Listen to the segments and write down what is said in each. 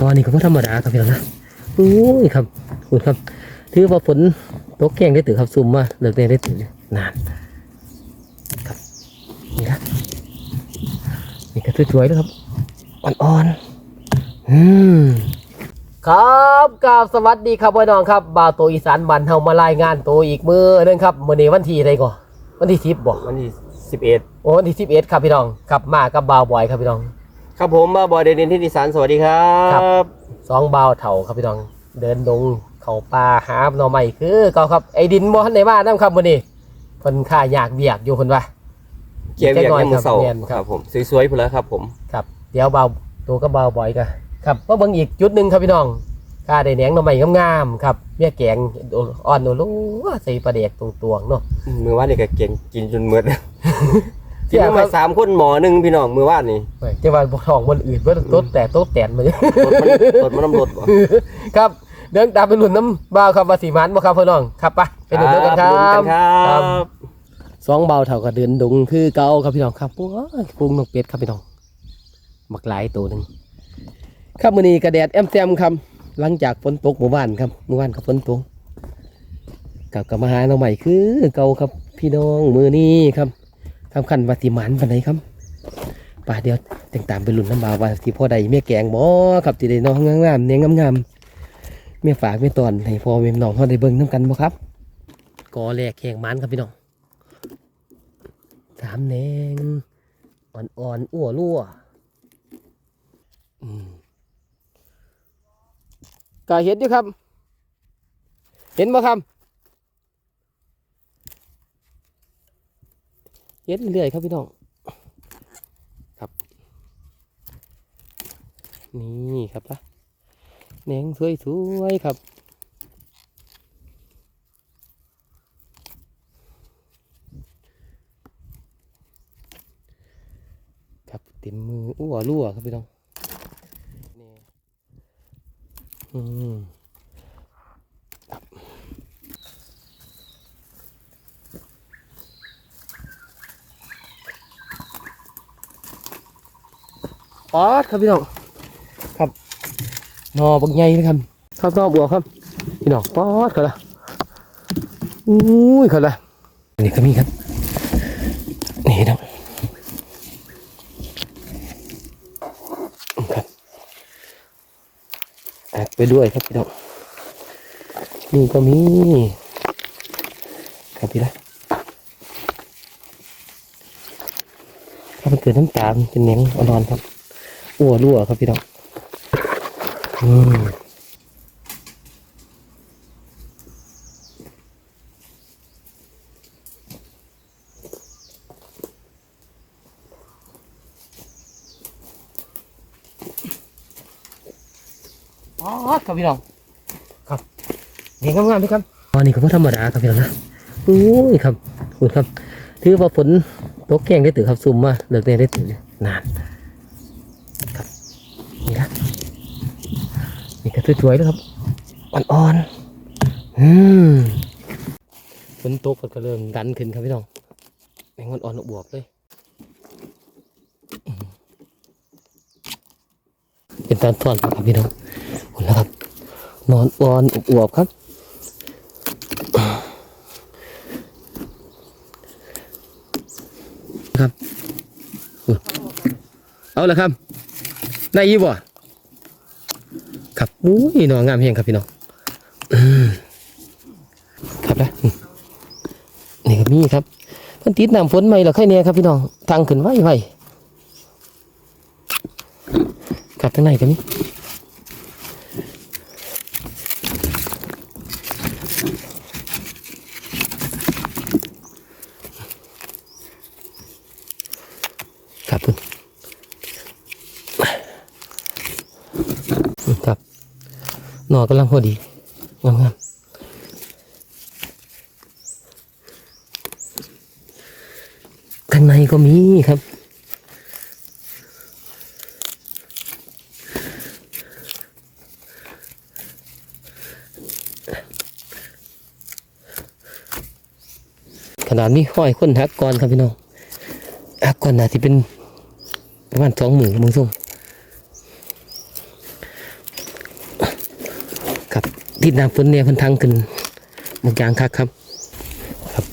ตอนนี้ก็บ่ธรรมดาครับพี่น้องนะอุ้ยครับคุณครับ ถือว่าฝนตกแกงได้ตื่นครับซุ่มมาเลิกได้ได้ตื่นนานครับนี่นะนี่ก็สวยๆแล้วครับอ่อนๆอืมครับกราบสวัสดีครับพี่น้องครับบ่าวโตอีสานบันเฮามารายงานโตอีกมือหนึงครับมื้อนี้วันที่อะไรก่อนวันที่10บ่วันที่สิบเอ็ดโอ้วันที่11ครับพี่น้องครับมากับบ่าวบอยครับพี่น้อง ครับผมมาบอยเดนินที่ดิสานสวัสดีครัครับบสองบ่าวเฒ่าครับพี่น้อง เดินดงเข้าป่าหาหน่อไม้คือเก็ครับไอ้ดินบ่ทันได้มานํครับมื้อนี้เพิ่นค่าอยากเบียกอยู่เพิ่นว่า เกียร์เบียกยังมือเสาแม่นครับครับผมสวยๆพุ่นแล้วครับผมครับ เดี๋ยวเบาตัวก็เบาบ่อยกันครับมาเบิ่งอีกจุดหนึ่งครับพี่น้องข้าได้แหนงหน่อไม้งามๆครับเมียแกงอ่อนโนลูใส่ปลาเด็กตรงๆเนาะ มือว่านนี่ก็เก่งกินจนเมือดเสี่ กินยมาครับสามคนหมอหนึ่งพี่น้องมือว่านนี่เฮ้ยจะว่าบ่ท้องมันอื่นว่าโต๊ดแต่โต๊ดแตนมารถมันรถมันน้ำรถบ่ ครับ เดินตามไปหลุนน้ำบ่าวครับว่าสีมันบ่ครับพี่น้องครับไปไปดูกันครัลุ้นบกันครับครับ สองเบาเท่ากับเดินดงคือเก่าครับพี่น้องครับปุ้งปุ้งนกเป็ดครับพี่น้องบักหลายตัวหนึ่งครับมื้อนี้กระแดดแอมแซมครับ หลังจากฝนตกเมื่อวานครับเมื่อวานก็ฝนตกกลับกับมาหาเราใหม่คือเก่าครับพี่น้องมือนี้ครับ ทำคันวัติมันปนไหนครับป่าเดียวต่งตามไปลุ่นน้ำบาวว่าที่พ่อใดเมียแกงบ่ครับที่ได้น้องงามๆเนียงงามๆเมียฝากเมียตอนให้พ่อเมียน้องเขาได้เบิ่งน้ำกันบ่ครับกอแลกแข่งมันครับพี่น้องสามแนงอ่อนๆอ้วรั่วอืมก็เห็นอยู่ครับ เห็นไหมครับ เห็นเรื่อยๆครับพี่น้องครับ นี่ครับละแหนงสวยๆครับครับเต็มมืออ้วรั่วครับพี่น้องนี่อืม ปอดครับพี่น้องครับนอบักใหญ่เลยครับครับนอบัวครับ พี่น้องปอดเขาละอุ้ยเขาละนี่ก็มีครับนี่นะครับแอกไปด้วยครับพี่น้องนี่ก็มีครับพี่ละถ้ามันเกิดน้ำตาลเป็นเนียงอ่อนๆครับ อ้วรั่วครับพี่น้องอืมอ๋อครับพี่น้องครับเนียงงามๆด้วยครับตอนนี้ก็บ่ธรรมดาครับพี่น้องนะอุ้ยครับคุณครับ ถือว่าฝนตกแกงได้ตื่นครับซุ่มมาเลิกได้ได้ตื่นนานครับนี่นะ สวยๆแล้วครับอ่อนๆอืมฝนตกก็เริ่มดันขึ้นครับพี่น้องแมงวันอ่อนบวบเลยเป็นตอนตอนครับพี่น้องคุณนะครับ นอนอ่อนอวบครับครับ เอาละครับ ได้ยี่บ่ ครับอุ้ยน้องงามเพียงครับพี่น้องครับนะนี่ก็มีครับมันติดน้ำฝนใหม่หรอใครเนี่ยครับพี่น้องทางขึ้นไว้ไว้ครับทางในก็มีครับคุณอืมครับหน อกำลังพอดีงามงามข้างในก็มีครับขนาดนี้ห้อยคนหักก่อนครับพี่น้องหักก่อนน่าจะเป็นประมาณสองหมื่นมึงส่ง ครับ ที่น้ำฝนเนี่ยพันทางขึ้นบางอย่างคักครับ ครับ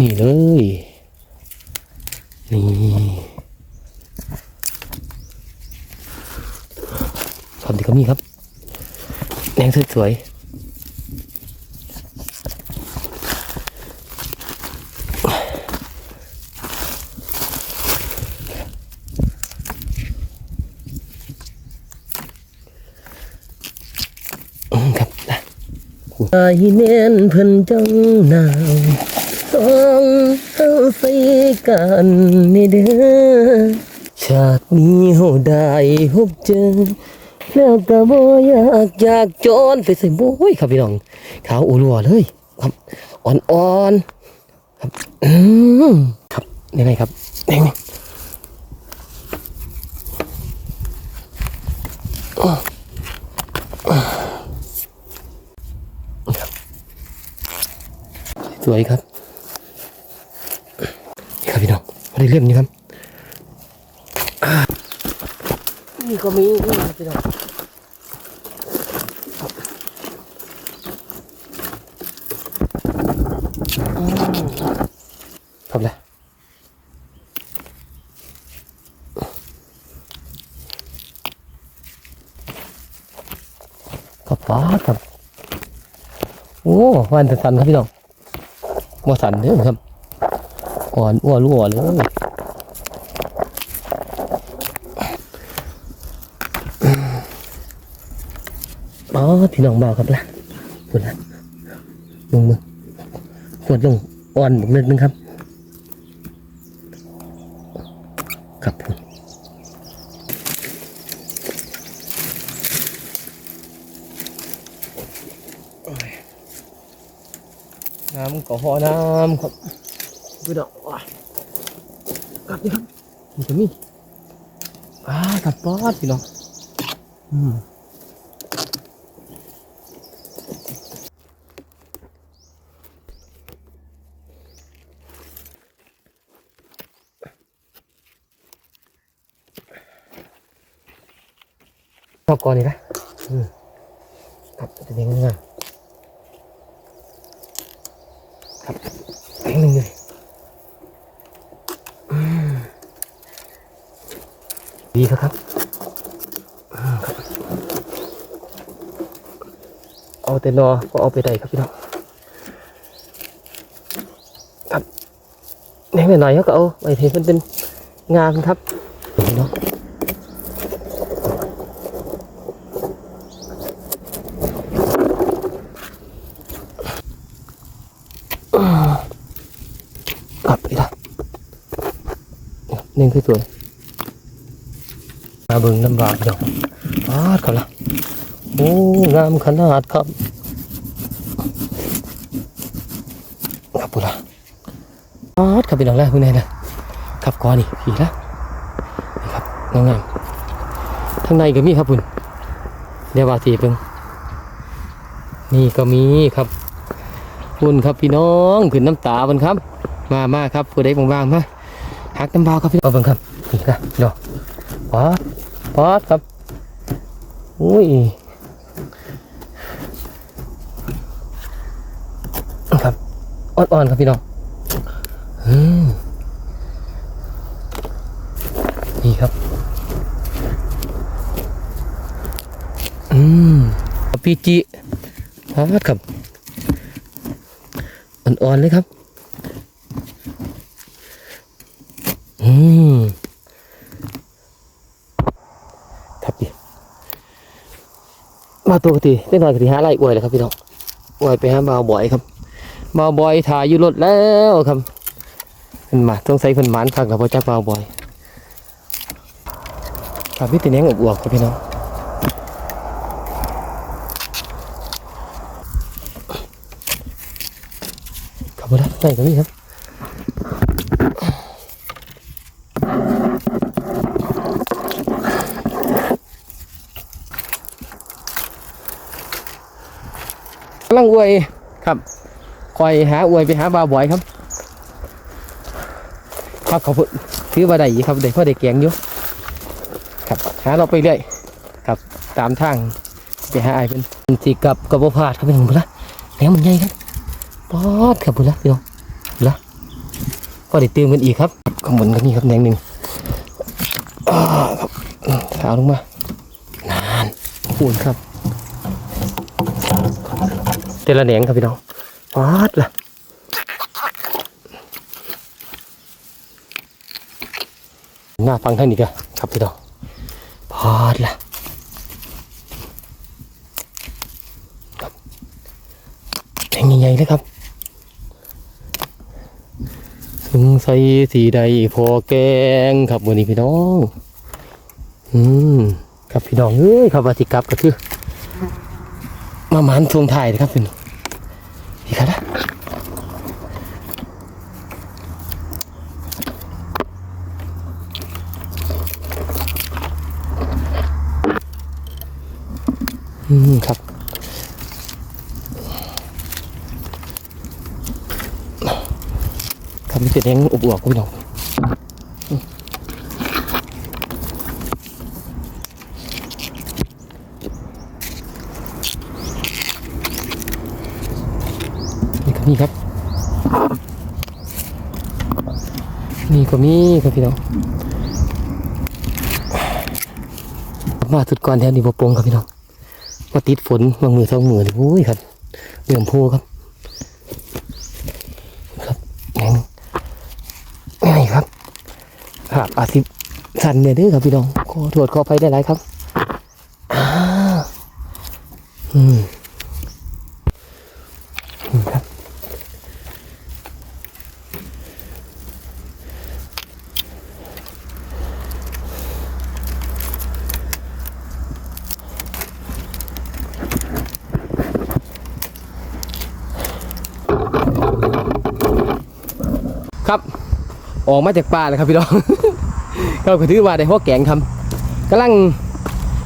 นี่เลย นี่สวัสดีครับนี่ครับแดงสวยๆอืมครับนะ ไอ้เน้นเพิ่นจังหนาวต้องเอาใส่กันนี่เด้อชาตินี้เฮาได้พบเจอแล้วก็บ่อยากอยากจนไปใส่บุ้ยครับพี่น้องขาวอุลัวเลยครับอ่อนๆครับอืมครับยังไงครับยังไงอ้ออ้อครับ สวยครับนี่ครับพี่น้องมาได้เรื่องนี้ครับอ่านี่ก็มีนี่ครับพี่น้องครับเลยครับป้าดครับ โอ้วันสันๆครับพี่น้อง มาสันเด้อครับอ่อนอ้วนรั่วเลยอ๋อพี่น้องเบาครับล่ะคุณละลงมือปวดลงอ่อนอีกนิดนึงครับ ครับผม น้ำก็พอน้ำครับพี่ดอกว้ายกลับดิครับมันจะมีอ่ากลับปอดพี่น้องอืมชอบก่อนนี่นะอืมครับจะเป็นยังไงครับแข็งหนึ่งเลยอืมดีครับครับอืมครับ เอา แต่นอก็เอาไปได้ครับพี่น้องครับแหน่หน่อยเขาก็เอาไปเทมันเป็นงานครับพี่น้องกลับไปละนี่คือสวยมาเบิ่งน้ำรางเดียวปาดเขาละโอ้งามขนาดครับ ครับปุระปาดครับพี่น้องแล้วคุณนายนะครับก้อนนี่ผีละนี่ครับงามๆข้างในก็มีครับคุณเดี๋ยวว่าทีเพิ่งนี่ก็มีครับคุณครับพี่น้องขึ้นน้ำตาบนครับ มามาครับผู้ใดบางๆมาหักน้ำเบาครับพี่เอาเบิ่งครับนี่นะพี่น้องป๊อดป๊อดครับอุ้ยครับ อ่อนๆครับพี่น้องอืมนี่ครับ อืมพี่จิป๊อดครับ อ่อนๆเลยครับ อืมครับพี่มาตัวกติได้หน่อยกติหาอะไรอวยเลยครับพี่น้องอวยไปหาบ่าบ่อยครับ บาวบอยถ่ายอยู่รถแล้วครับเพิ่นมาต้องใส่เพิ่นหมานคักกับพ่อจ้าบ่าวบอยครับพี่ตีแหนงอบอวบครับพี่น้องครับพ่อได้ได้กับพี่ครับกำลังอวยครับ คอยหาอวยไปหาบาวบอยครับครับเขาพูดถือว่าได้อยู่ครับได้พ่อได้แกงอยู่ครับหาเราไปเรื่อยครับตามทางไปหาไอ้เป็นสิกลับกับบ่พาดครับพี่น้องพุ่นละแหนมมันใหญ่ครับป๊อดครับพุ่นละพี่น้องพุ่นละก็ได้เติมกันอีกครับข้างบนก็มีครับแหนงหนึ่งอ่าครับสาวลงมานานปูนครับเตละแหนงครับพี่น้อง ป๊อดล่ะหน้าฟังท่านอีกอะครับพี่น้องพอดละแข็งใหญ่ๆเลยครับสงสัยสีใดพอแกงครับวันนี้พี่น้อง อืมครับพี่น้องเอ้ยครับวัติกับก็คือ มาหมันทวงถ่ายนะครับพี่น้อง นี่ครับนะอืมครับครับนี่เป็นแหงอบอวกคุณพี่น้อง นี่ครับ นี่ก็มีครับพี่น้องมาสุดก่อนแถวนี้บ่ปร่งครับพี่น้องมาติดฝนบางมือสองมือนี่โอ้ยครับเหลื่อมโพครับ ครับแหงง่ายครับครับอาสิสั่นเนี่ยด้อครับพี่น้องขอโทษขอไปได้หลายครับอ่าอืมอืมครับครับ ออกมาจากป่าเลยครับพี่น้อง ก็ถือว่าได้หัวแกงครับกำลัง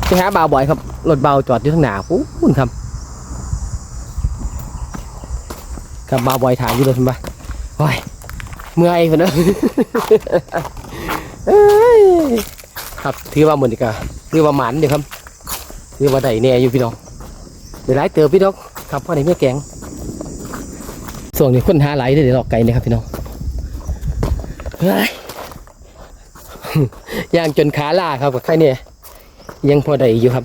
ไปหาบ่าวบ่อยครับรถเบาจอดอยู่ข้างหน้าปุ๊บครับครับบ่าวบ่อยถ่ามอยู่รถทำไมโอ้ยเมื่อยคนนะเอ้ยครับถือว่าเหมือนกันถือว่าหมันเดี๋ยวครับถือว่าได้แน่อยู่พี่น้องเดี๋ยวไล่เติบพี่น้องครับพ่อได้เมื่อแกงส่วนนี้คนหาไหลได้เดี๋ยวหลอกไก่นะครับพี่น้อง ยย่างจนขาล่าครับกับใครเนี่ยยังพอได้อยู่ครับ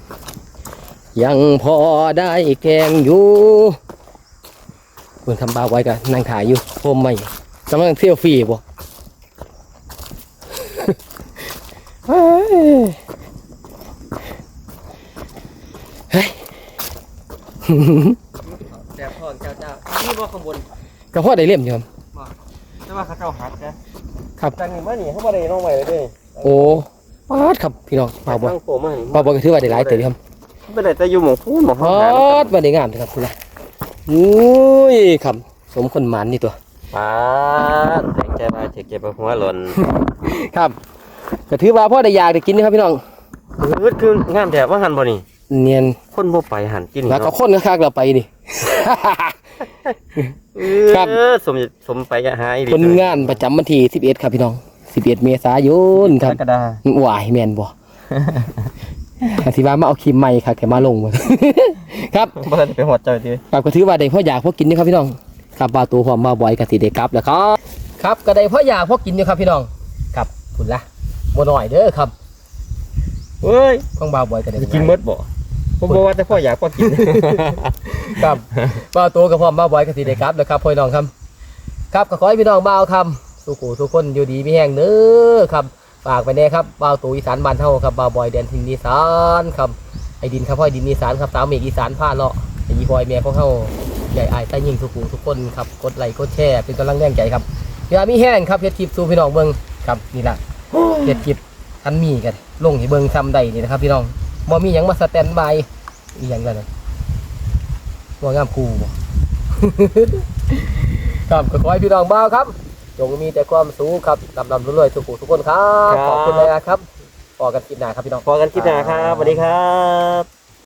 ยังพอได้แกงอยู่คนทำบาไว้กันนั่งถ่ายอยู่โฮมใหม่กำลังเที่ยวฟรีบ่เฮ้ยเฮ้ยแต่พ่อเจ้าเจ้านี่ว่าข้างบนกระเพาะได้เลี่ยมอยู่ครับแต่ว่าเขาเจ้าหักนะ ครับ ตั้งนี่มานี่เขาบ่ได้น้องใหม่เลยเด้โอ้ปาดครับพี่น้องเบาบ่ตั้งโผล่มานี่เบาบ่ก็ถือว่าได้หลายเติบอยู่ครับไม่ได้แต่อยู่หมองพูนหมองฮห้องอน้ำดมาได้งามเลยครับคุณนะอุ้ยครับสมคนหมันนี่ตัวป้าดแรงใจมาเจ็บเจ็บไปหัวหล่นครับก็ถือว่าพ่อได้อยากได้กินนะครับพี่น้องมืดคืองามแถบว่าหันบ่นี่ เนียนคนบ่ไปหันกินแล้วก็เนาะคนก็คักเราไปนี่ ครับ เออสมสมไปอะหาอีหลีคนงานประจำวันที่11ครับพี่น้อง 11 เมษายนคกรับ รกฎาหวายแม่นบ่อธิบายมาเอาครีมใหม่ค่ะแกมาลงหมดครับบ่ทันไปหอดเจ้าทีครับก็ถือว่าได้พ่ออยากพ่อกินนะครับพี่น้องครับปลาตัวพร้อมมาบ่อยก็สิได้กลับแล้วครับ ครับก็ได้พ่ออยากพ่อกินอยู่ครับพี่น้อง ครับคุณละบ่น้อยเด้อครับเฮ้ยของบ่าวบ่อยก็ได้จะกินหมดบ่ผมบอกว่าแต่พ่ออยากพ่อกิน ครับบ่าวตัวกับพ่อมบ่าวบ่อยก็สิได้กลับแล้วครับพ่อน้องครับ ครับก็ขอให้พี่น้องบ่าวคำสุขุทุกคนอยู่ดีมีแห้งเด้อครับฝากไปแน่ครับบ่าวตัวอีสานบ้านเฮาครับบ่าวบ่อยแดนทินอีสานครับไอ้ดินครับพ่อไอ้ดินอีสานครับสาวเมฆอีสานผ้าเลาะไอ้ยีบอยแม่ของเฮาใหญ่อายใต้ยิงทุกผู้ทุกคนครับกดไลค์กดแชร์เป็นกำลังแรงใจครับอย่ามีแห้งครับเฮ็ดคลิปสู่พี่น้องเบิ่งครับนี่ล่ะเฮ็ดคลิปอันมีกันลงให้เบิ่งซ้ำใดนี่นะครับพี่น้องบ่มีหยังมาสแตนบายอีหยังกันนะ บ่งามกูบ่ครับก็ขอให้พี่น้องบ้าวครับจงมีแต่ความสุขครับลำลำรวยๆทุกผู้ทุกคนครับครับ ขอบคุณเลยนะครับพอกันคลิปหน้าครับพี่น้อง พอกันคลิปหน้าครับสวัสดีครับ